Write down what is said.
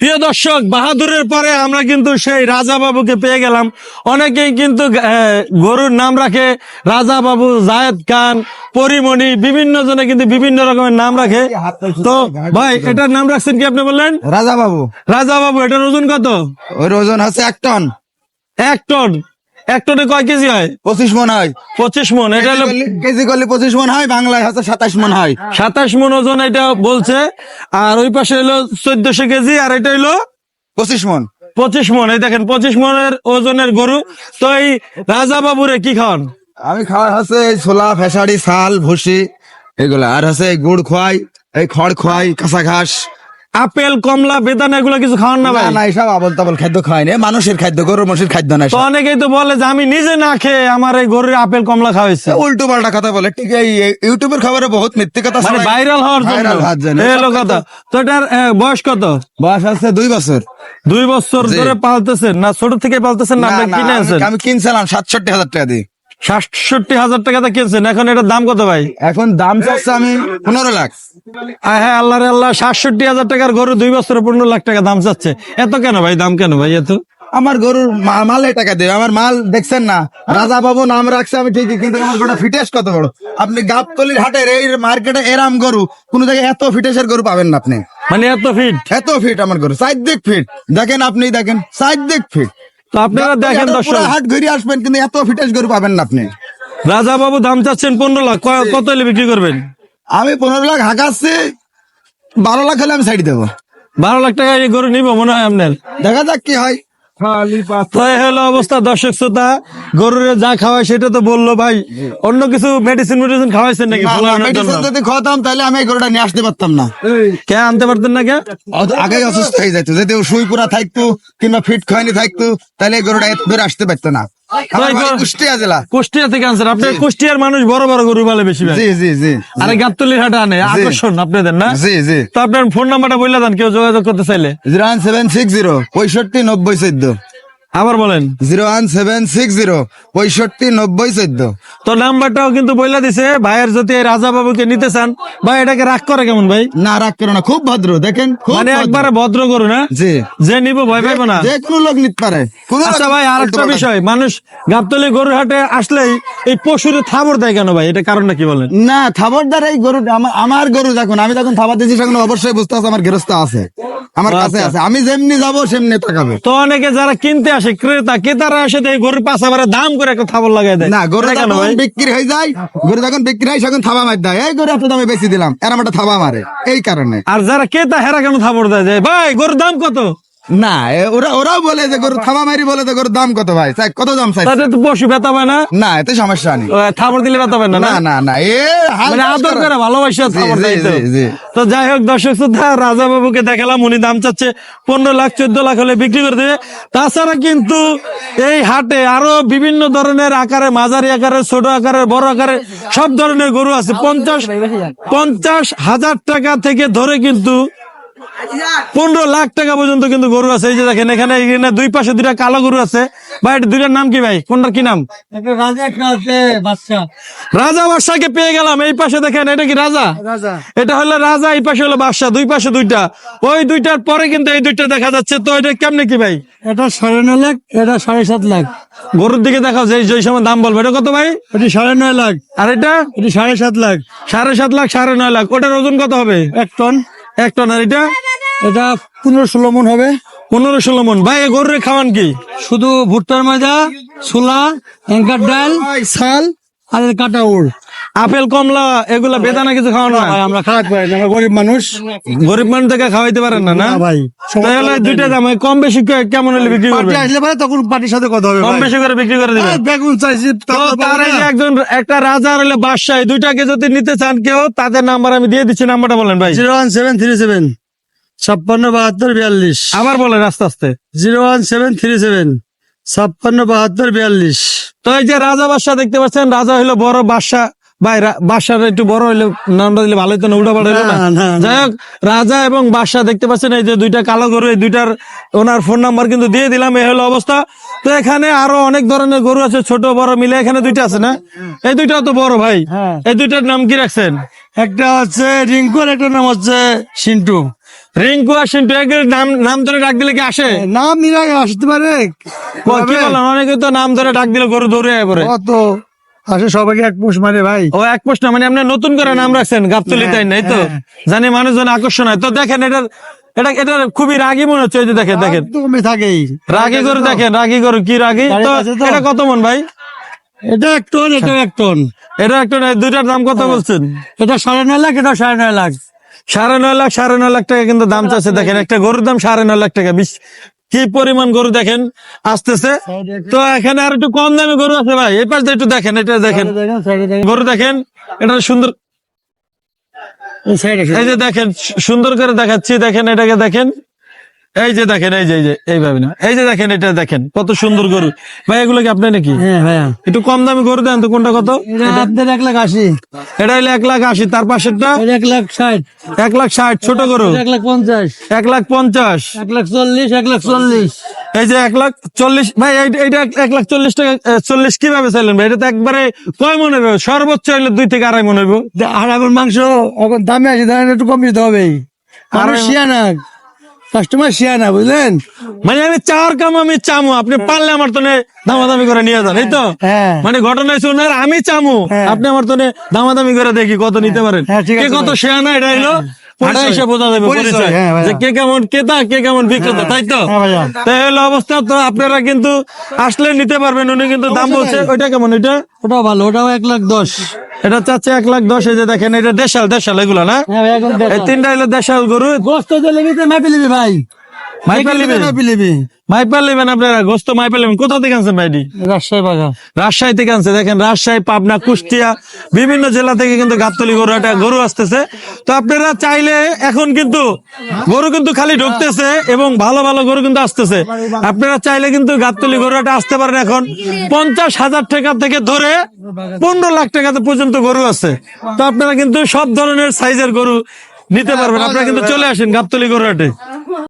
প্রিয় দর্শক বাহাদুরের পরে আমরা কিন্তু সেই রাজা বাবুকে পেয়ে গেলাম। অনেকেই কিন্তু গরুর নাম রাখে রাজা বাবু জায়েদ খান পরিমণি বিভিন্ন জনে কিন্তু বিভিন্ন রকমের নাম রাখে। তো ভাই এটার নাম রাখছেন কি আপনি বললেন? রাজা বাবু। রাজা বাবু এটার ওজন কত? ওই ওজন হচ্ছে এক টন। এক টন। এক টনে কয় কেজি হয়? পঁচিশ মন হয়। পঁচিশ মন এটা হলো কেজি করলে পঁচিশ মন হয় বাংলায় হচ্ছে সাতাশ মন হয়। সাতাশ মন ওজন এটা বলছে। আর ওই পাশে হলো চোদ্দশো কেজি আর এটা হলো পঁচিশ মন। পঁচিশ মন। এই দেখেন পঁচিশ মনের ওজনের গরু। তো এই রাজা বাবুরে কি খাওয়ান? আমি খাওয়া হচ্ছে এই ছোলা ফেসারি শাল ভুসি এগুলা। আর হচ্ছে গুড় খোয়াই এই খড় খোয়াই কাঁচা ঘাস। আপেল কমলা বেদানা এগুলো কিছু খাওয়ান না ভাই? না এইসব আবল তাবল খাদ্য খাওয়াই না। মানুষের খাদ্য গরুর মানুষের খাদ্য না তো অনেকেই তো বলে যে আমি নিজে না খেয়ে আমার এই গরুর আপেল কমলা খাওয়াইছে। উল্টো পাল্টা কথা বলে। ঠিক এই ইউটিউবের খবরে বহুত মিথ্যে কথা মানে ভাইরাল হওয়ার জন্য। হলো কথা। তো এটার বয়স কত? বয়স আছে দুই বছর। দুই বছর। ধরে পালতেছেন? না ছোট থেকে পালতেছেন না কিনে আমি- আছেন আমি কিনছিলাম সাতষট্টি হাজার টাকা দিয়ে। সাতষট্টি হাজার টাকাতে কিনছেন। এখন এটার দাম কত ভাই? এখন দাম চাচ্ছে আমি পনেরো লাখ। হ্যাঁ আল্লাহ আল্লাহ সাতষট্টি হাজার টাকার গরু দুই বছরে পনেরো লাখ টাকা দাম চাচ্ছে। এত কেন ভাই? দাম কেন ভাই এত? আমার গরুর মালে টাকা দেবে। আমার মাল দেখছেন না। রাজা বাবু নাম রাখছে আমি ঠিকই কিন্তু আমার গোটা ফিটেস কত বড়। আপনি গাবতলির হাটের এই মার্কেটে এরাম গরু কোন জায়গায় এত ফিটেসের গরু পাবেন না আপনি। মানে এত ফিট এত ফিট আমার গরু সাইড দিক ফিট দেখেন আপনি দেখেন সাইড দিক ফিট তো আপনারা দেখেন দর্শক। হাট ঘুরে আসবেন কিন্তু এত ফিটেজ গরু পাবেন না আপনি। রাজা বাবু দাম চাচ্ছেন পনেরো লাখ কত হলে বিক্রি করবেন? আমি পনেরো লাখ হাঁকাচ্ছি বারো লাখ হলে আমি সাইড দেবো। বারো লাখ টাকা গরু নিব মনে হয় আপনার। দেখা যাক কি হয়। হলো অবস্থা দর্শক শ্রোতা। গরুর যা খাওয়ায় সেটা তো বলল ভাই। অন্য কিছু মেডিসিন মেডিসিন খাওয়াইছেন নাকি না, না, ফলানোর জন্য medicine যদি খাওয়াতাম তাহলে আমি গরুটা নিয়ে আসতে পারতাম না। কে আনতে পারতেন না কে? আগে অসুস্থ হয়ে যাইতো। যদি শুই পুরা থাকতো কিংবা ফিট খয়নি থাকতো তাহলে গরুটা এত দূরে আসতে পারতো না। কুষ্টিয়া জেলা। কুষ্টিয়া থেকে আনছেন। আপনি কুষ্টিয়ার মানুষ বড় বড় গরু বলে বেশি জি জি জি আরে গাবতলির হাটে আনে। আকর্ষণ আপনাদের না? জি জি। তো আপনার ফোন নাম্বারটা বললে দেন কেউ যোগাযোগ করতে চাইলে। Zero one seven six zero পঁয়ষট্টি নব্বই চোদ্দ। আবার বলেন। Zero one seven six zero পঁয়ষট্টি নব্বই চোদ্দ। তো নাম্বারটাও কিন্তু বইলা দিছে ভাইয়ের যদি এই রাজা বাবুকে নিতে চান ভাই এটাকে রাগ করে কেমন ভাই? না রাগ করো না খুব ভদ্র দেখেন খুব মানে ভদ্র। একবারে ভদ্র গরু না? জি। যে নিব ভয় পাইবো না। যে কোনো লোক নিতে পারে কোনো আচ্ছা ভাই আর একটা বিষয় মানুষ গাবতলি গরুর হাটে আসলেই এই পশুর থাবর দেয় কেন ভাই? এটা কারণটা কি বলেন? না খাবারদার এই গরু আমার- গরু যখন আমি যখন খাবার দিচ্ছি সেখানে অবশ্যই বুঝতে আছে আমার গৃহস্থ আছে। আমার কাছে আচ্ছা। আছে। আমি যেমনি যাব সেমনি তাকাবে। তো অনেকে যারা কিনতে আসে ক্রেতা ক্রেতারা এসে এই গরুর পাশাবারে দাম করে একটা থাবল লাগাই দেয়। না গরু যখন বিক্রি হয়ে যায় গরু যখন বিক্রি হয় তখন থাবা মার দেয়। এই গরু এত দামে বেশি দিলাম এরম একটা থাবা মারে। এই কারণে। আর যারা ক্রেতা হেরা কেন থাবর দেয়? ভাই গরুর দাম কত? না ওরা ওরাও বলে যে গরু থাবা মারি বলে যে গরুর দাম কত ভাই? কত দাম চাই? তো পশু ব্যথা পায় না? না এতে সমস্যা নেই। দিলে ব্যথা পায় না না? না না এ মানে আদর করে। ভালোবাসা দেয় তো। যাই হোক দর্শক শ্রোতা রাজা বাবুকে দেখালাম উনি দাম চাচ্ছে পনেরো লাখ চোদ্দ লাখ হলে বিক্রি করে দেবে। তাছাড়া কিন্তু এই হাটে আরও বিভিন্ন ধরনের আকারে মাঝারি আকারের ছোট আকারের বড় আকারে সব ধরনের গরু আছে। পঞ্চাশ পঞ্চাশ হাজার টাকা থেকে ধরে কিন্তু পনেরো লাখ টাকা পর্যন্ত কিন্তু গরু আছে। এই যে দেখেন এখানে এখানে দুই পাশে দুইটা কালো গরু আছে। ভাই এটা দুইটার নাম কি ভাই? কোনটার কি নাম? রাজা বাদশাকে পেয়ে গেলাম। এই পাশে দেখেন এটা কি রাজা? এটা হলো রাজা এই পাশে হলো বাদশা দুই পাশে দুইটা। ওই দুইটার পরে কিন্তু এই দুইটা দেখা যাচ্ছে। তো এটা কেমনে কি ভাই? এটা সাড়ে নয় লাখ এটা সাড়ে সাত লাখ। গরুর দিকে দেখাও যে যে সময় দাম বলবে। এটা কত ভাই? এটি সাড়ে নয় লাখ। আর এটা? এটি সাড়ে সাত লাখ। সাড়ে সাত লাখ সাড়ে নয় লাখ। ওটার ওজন কত হবে? এক টন। এক টনার এটা? এটা পনেরো ষোলো মন হবে। পনেরো ষোলো মন। ভাই গরুরে খাওয়ান কি? শুধু ভুট্টার মাজা, ছোলা ডাল? শাল আর কাটা উড় আপেল কমলা এগুলা বেদানা কিছু খাওয়ানো ভাই আমরা খারাপ না আমরা গরিব মানুষ। গরিব মানুষ থেকে খাওয়াইতে পারেন না না? ভাই তাহলে দুইটা দাম কম বেশি কেমন হলে বিক্রি পার্টি আসলে পরে তখন পার্টির সাথে কথা হবে কম বেশি করে বিক্রি করে দিবেন। বেগুন চাইছি তার একজন একটা রাজা হলে বাদশাহ দুইটাকে যদি নিতে চান কেউ তাদের নাম্বার আমি দিয়ে দিচ্ছি নাম্বারটা বলেন ভাই। Zero one seven three seven ছাপ্পান্ন বাহাত্তর বিয়াল্লিশ। আবার বলেন আস্তে আস্তে। Zero one seven three seven ছাপ্পান্ন বাহাত্তর বিয়াল্লিশ। তো এই যে রাজা বাদশাহ দেখতে পাচ্ছেন রাজা হইল বড় বাদশাহ। ভাই রা- বাদশার একটু বড় হইলে নামটা দিলে ভালো হতো না উল্টা পাল্টা না? না, না, না। যাই হোক রাজা এবং বাদশাহ দেখতে পাচ্ছেন এই যে দুইটা কালো গরু এই দুইটার ওনার ফোন নাম্বার কিন্তু দিয়ে দিলাম এই হলো অবস্থা। তো এখানে আরও অনেক ধরনের গরু আছে ছোট বড় মিলে এখানে দুইটা আছে না? এই দুইটা তো বড় ভাই। হ্যাঁ। এই দুইটার নাম কি রাখছেন? একটা হচ্ছে রিঙ্কু আর একটা নাম হচ্ছে সিন্টু। রিঙ্কু আর সিন্টু একের নাম নাম ধরে ডাক দিলে কি আসে? নাম নিরা আসতে পারে। কি বলেন অনেকে তো নাম ধরে ডাক দিলে গরু দৌড়ে আয় পরে কত আসে সবাইকে এক পোষ মারে ভাই। ও এক প্রশ্ন মানে আপনি নতুন করে নাম রাখছেন গাবতলি তাই নাই তো জানি মানুষজন আকর্ষণ হয়। তো দেখেন এটার এটা এটা খুবই রাগি মনে হচ্ছে দেখেন দেখেন। তো থাকেই। রাগি গরু দেখেন রাগি গরু কি রাগি? তো? এটা কত মন ভাই? এটা এক টন এটা এক টন। এটা একটা নয়, দুইটার দাম কত বলছেন? এটা সাড়ে নয় লাখ এটা সাড়ে নয় লাখ। সাড়ে নয় লাখ সাড়ে নয় লাখ টাকা কিন্তু দাম চাচ্ছে। দেখেন একটা গরুর দাম সাড়ে নয় লাখ টাকা। বিশ কি পরিমাণ গরু দেখেন? আসতেছে। তো এখানে আর একটু কম দামে গরু আছে ভাই। এই পাশে একটু দেখেন এটা দেখেন। গরু দেখেন এটা সুন্দর এই যে দেখেন সুন্দর করে দেখাচ্ছি। দেখেন এটাকে দেখেন। এই যে দেখেন এই যে এই যে এইভাবে না এই যে দেখেন এটা দেখেন কত সুন্দর গরু ভাই এগুলো কি আপনি নাকি হ্যাঁ ভাইয়া একটু কম দামে গরু দেন তো কোনটা কত আপনার এক লাখ আশি এটা হলো এক লাখ আশি তার পাশেরটা এক লাখ ষাট এক লাখ ষাট ছোট গরু এক লাখ পঞ্চাশ এক লাখ পঞ্চাশ এক লাখ চল্লিশ এক লাখ চল্লিশ এই যে এক লাখ চল্লিশ ভাই এই- এইটা এক- লাখ চল্লিশ টাকা চল্লিশ কীভাবে চাইলেন ভাই এটা তো একবারে কয় মনে হবে সর্বোচ্চ হইলে দুই থেকে আড়াই মনে হবে এখন মাংস দামে আছে দাম একটু কম দিতে হবে আর শিয়ানা কাস্টমার শিয়ানা বুঝলেন? মানে আমি চাওয়ার কাম আমি চামু আপনি পারলে আমার তো দামাদামি করে নিয়ে যান এই তো? হ্যাঁ মানে ঘটনা শুনার আমি চামু হ্যাঁ। আপনি আমার তো দামাদামি করে দেখি কত নিতে পারেন। হ্যাঁ, কে কত শিয়া না এটা হলো এসে বোঝা যাবে পরিচয়, পরিচয়। হ্যাঁ, ভাইয়া। যে কে কেমন ক্রেতা কে কেমন বিক্রেতা তাই তো? হ্যাঁ, তাই হলো অবস্থা তো আপনারা কিন্তু আসলে নিতে পারবেন উনি কিন্তু দাম বলছে ওইটা কেমন এটা ওটাও ভালো ওটাও এক লাখ দশ। এটা চাচ্ছে এক লাখ দশ যে দেখেন এটা দেশাল দেশাল এগুলো না? হ্যাঁ ভাই এখন এই তিনটা হলো দেশাল গরু। গোস্ত দিলে নিতে মাপি ভাই। আপনারা? গোস্ত কোথা থেকে আনছেন রাজশাহী থেকে আনছে। দেখেন রাজশাহী পাবনা কুষ্টিয়া বিভিন্ন জেলা থেকে কিন্তু গাবতলি গরু একটা গরু আসতেছে। তো আপনারা চাইলে এখন কিন্তু গরু কিন্তু খালি ঢুকতেছে এবং ভালো ভালো গরু কিন্তু আসতেছে। আপনারা চাইলে কিন্তু গাবতলি গরুটা আসতে পারেন এখন। পঞ্চাশ হাজার টাকা থেকে ধরে পনেরো লাখ টাকা পর্যন্ত গরু আছে। তো আপনারা কিন্তু সব ধরনের সাইজের গরু নিতে পারবেন। আপনারা কিন্তু চলে আসেন গাবতলি গরুহাটে।